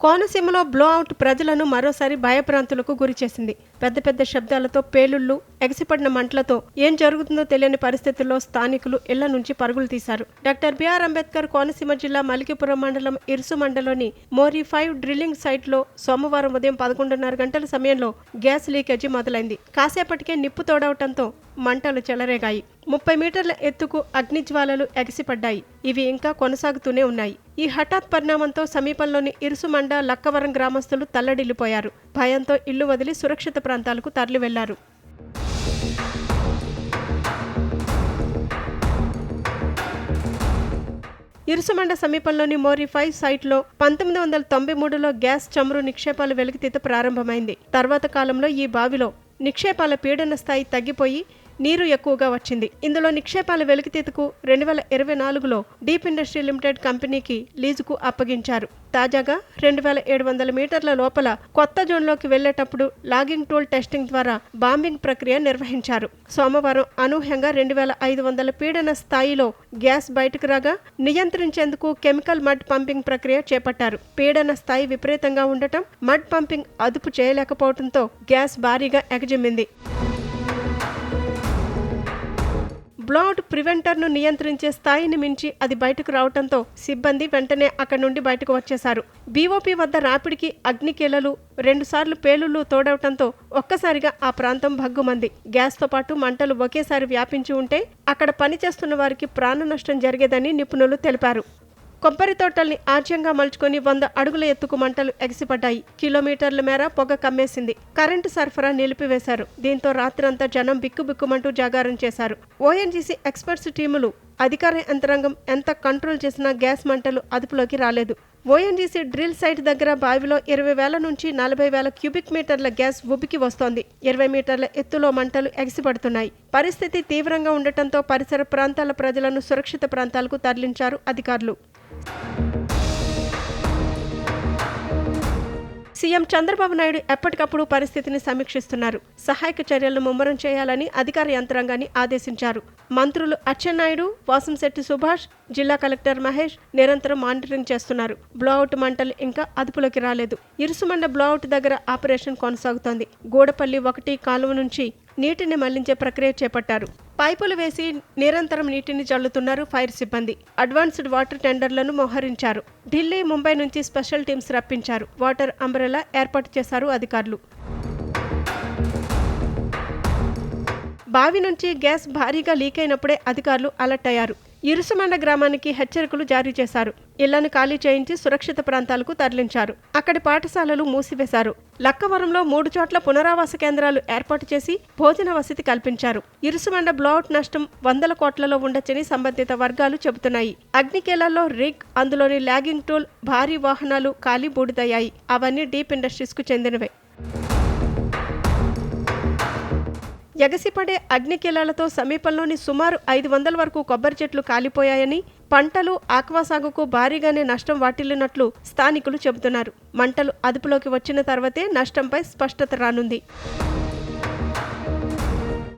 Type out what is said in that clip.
కోనసీమలో blow out ప్రజలను మరోసారి భయభ్రాంతులకు గురిచేసింది పెద్ద పెద్ద శబ్దాలతో పేలుళ్ళు ఎగసిపడిన మంటలతో ఏం జరుగుతుందో తెలియని పరిస్థితుల్లో స్థానికులు ఇళ్ళ నుంచి పరుగులు తీశారు. డాక్టర్ బిఆర్ అంబేద్కర్ కోనసీమ జిల్లా మలికిపురం మండలం ఇరుసు మండలంలోని మోరీ ఫైవ్ డ్రిల్లింగ్ సైట్లో సోమవారం ఉదయం పదకొండున్నర గంటల సమయంలో గ్యాస్ లీకేజీ మొదలైంది. కాసేపటికే నిప్పు తోడవటంతో మంటలు చెలరేగాయి. ముప్పై మీటర్ల ఎత్తుకు అగ్నిజ్వాలలు ఎగసిపడ్డాయి. ఇవి ఇంకా కొనసాగుతూనే ఉన్నాయి. ఈ హఠాత్ పరిణామంతో సమీపంలోని ఇరుసుమండ లక్కవరం గ్రామస్తులు తల్లడిల్లిపోయారు. భయంతో ఇల్లు వదిలి సురక్షిత ప్రాంతాలకు తరలి వెళ్ళారు ఇరుసుమండ సమీపంలోని మోరీ ఫైవ్ సైట్లో పంతొమ్మిది వందల తొంభై మూడులో గ్యాస్ చమురు నిక్షేపాలు వెలికితీత ప్రారంభమైంది. తర్వాత కాలంలో ఈ బావిలో నిక్షేపాల పీడన స్థాయి తగ్గిపోయి నీరు ఎక్కువగా వచ్చింది. ఇందులో నిక్షేపాల వెలికితీతకు రెండు వేల ఇరవై నాలుగులో డీప్ ఇండస్ట్రీ లిమిటెడ్ కంపెనీకి లీజుకు అప్పగించారు. తాజాగా రెండు వేల ఏడు వందల మీటర్ల లోపల కొత్త జోన్లోకి వెళ్ళేటప్పుడు లాగింగ్ టూల్ టెస్టింగ్ ద్వారా బాంబింగ్ ప్రక్రియ నిర్వహించారు. సోమవారం అనూహ్యంగా రెండు వేల ఐదు వందల పీడన స్థాయిలో గ్యాస్ బయటకు రాగా నియంత్రించేందుకు కెమికల్ మడ్ పంపింగ్ ప్రక్రియ చేపట్టారు. పీడన స్థాయి విపరీతంగా ఉండటం మడ్ పంపింగ్ అదుపు చేయలేకపోవడంతో గ్యాస్ భారీగా ఎగజిమ్మింది. బ్లాడ్ ప్రివెంటర్ను నియంత్రించే స్థాయిని మించి అది బయటకు రావడంతో సిబ్బంది వెంటనే అక్కడి నుండి బయటకు వచ్చేశారు. బీఓపీ వద్ద రాపిడికి అగ్నికేలలు రెండుసార్లు పేలుళ్ళు తోడవటంతో ఒక్కసారిగా ఆ ప్రాంతం భగ్గుమంది. గ్యాస్తో పాటు మంటలు ఒకేసారి వ్యాపించి ఉంటే అక్కడ పనిచేస్తున్న వారికి ప్రాణ నష్టం జరిగేదని నిపుణులు తెలిపారు. కొబ్బరి తోటల్ని ఆర్జ్యంగా మలుచుకొని వంద అడుగుల ఎత్తుకు మంటలు ఎగిసిపడ్డాయి. కిలోమీటర్ల మేర పొగ కమ్మేసింది. కరెంటు సరఫరా నిలిపివేశారు. దీంతో రాత్రంతా జనం బిక్కుబిక్కుమంటూ జాగారం చేశారు. ఓఎన్జీసీ ఎక్స్పర్ట్స్ టీములు అధికార యంత్రాంగం ఎంత కంట్రోల్ చేసినా గ్యాస్ మంటలు అదుపులోకి రాలేదు. ఓఎన్జీసీ డ్రిల్ సైట్ దగ్గర బావిలో ఇరవై వేల నుంచి నలభై వేల క్యూబిక్ మీటర్ల గ్యాస్ ఉబికి వస్తోంది. ఇరవై మీటర్ల ఎత్తులో మంటలు ఎగిసిపడుతున్నాయి. పరిస్థితి తీవ్రంగా ఉండటంతో పరిసర ప్రాంతాల ప్రజలను సురక్షిత ప్రాంతాలకు తరలించారు అధికారులు. సీఎం చంద్రబాబు నాయుడు ఎప్పటికప్పుడు పరిస్థితిని సమీక్షిస్తున్నారు. సహాయక చర్యలను ముమ్మరం చేయాలని అధికార యంత్రాంగాన్ని ఆదేశించారు. మంత్రులు అచ్చెన్నాయుడు వాసంశెట్టి సుభాష్ జిల్లా కలెక్టర్ మహేష్ నిరంతరం మానిటరింగ్ చేస్తున్నారు. బ్లోఅవుట్ మంటలు ఇంకా అదుపులోకి రాలేదు. ఇరుసుమండ బ్లోఅవుట్ దగ్గర ఆపరేషన్ కొనసాగుతోంది. గూడపల్లి ఒకటి కాలువ నుంచి నీటిని మళ్ళించే ప్రక్రియ చేపట్టారు. పైపులు వేసి నిరంతరం నీటిని చల్లుతున్నారు ఫైర్ సిబ్బంది. అడ్వాన్స్డ్ వాటర్ టెండర్లను మోహరించారు. ఢిల్లీ ముంబై నుంచి స్పెషల్ టీమ్స్ రప్పించారు. వాటర్ అంబ్రెలా ఏర్పాటు చేశారు అధికారులు. బావి నుంచి గ్యాస్ భారీగా లీక్ అయినప్పుడే అధికారులు అలర్ట్ అయ్యారు. ఇరుసుమండ గ్రామానికి హెచ్చరికలు జారీ చేశారు. ఇళ్ళను ఖాళీ చేయించి సురక్షిత ప్రాంతాలకు తరలించారు. అక్కడి పాఠశాలలు మూసివేశారు. లక్కవరంలో మూడు చోట్ల పునరావాస కేంద్రాలు ఏర్పాటు చేసి భోజన వసతి కల్పించారు. ఇరుసుమండ బ్లౌట్ నష్టం వందల కోట్లలో ఉండొచ్చని సంబంధిత వర్గాలు చెబుతున్నాయి. అగ్నికేలాల్లో రిగ్ అందులోని లాగింగ్ టూల్ భారీ వాహనాలు ఖాళీ బూడిదయ్యాయి. అవన్నీ డీప్ ఇండస్ట్రీస్కు చెందినవే. ఎగసిపడే అగ్నికిలాలతో సమీపంలోని సుమారు ఐదు వందల వరకు కొబ్బరి చెట్లు కాలిపోయాయని పంటలు ఆక్వా సాగుకు భారీగానే నష్టం వాటిల్లినట్లు స్థానికులు చెబుతున్నారు. మంటలు అదుపులోకి వచ్చిన తర్వాతే నష్టంపై స్పష్టత రానుంది.